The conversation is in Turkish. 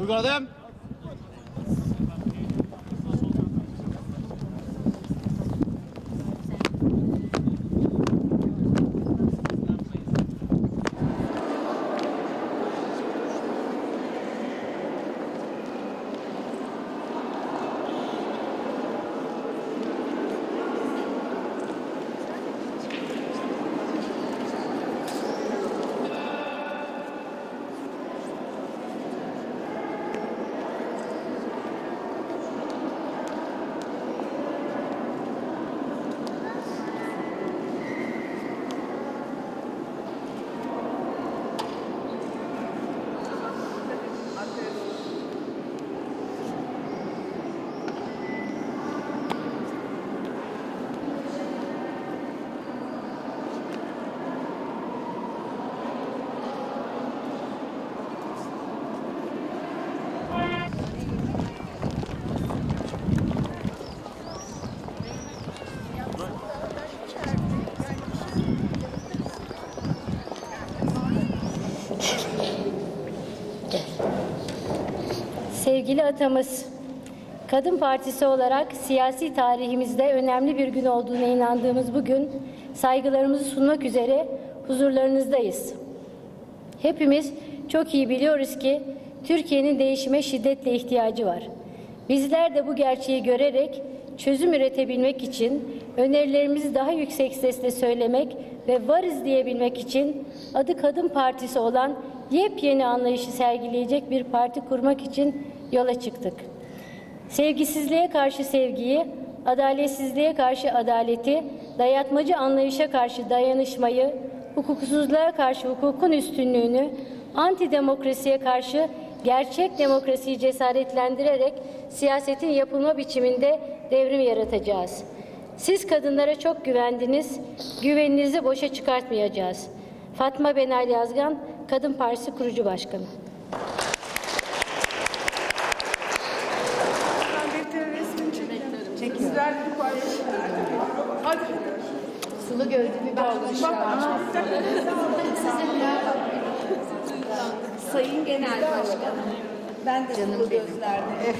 Uyguladım. Sevgili atamız, Kadın Partisi olarak siyasi tarihimizde önemli bir gün olduğuna inandığımız bugün saygılarımızı sunmak üzere huzurlarınızdayız. Hepimiz çok iyi biliyoruz ki Türkiye'nin değişime şiddetle ihtiyacı var. Bizler de bu gerçeği görerek çözüm üretebilmek için önerilerimizi daha yüksek sesle söylemek ve varız diyebilmek için adı Kadın Partisi olan yepyeni anlayışı sergileyecek bir parti kurmak için yola çıktık. Sevgisizliğe karşı sevgiyi, adaletsizliğe karşı adaleti, dayatmacı anlayışa karşı dayanışmayı, hukuksuzluğa karşı hukukun üstünlüğünü, antidemokrasiye karşı gerçek demokrasiyi cesaretlendirerek siyasetin yapılma biçiminde devrim yaratacağız. Siz kadınlara çok güvendiniz, güveninizi boşa çıkartmayacağız. Fatma Benal Yazgan, Kadın Partisi kurucu başkanı. Sulu gözlü bir. Sayın Genel Başkanım. Ben de sulu gözlerde.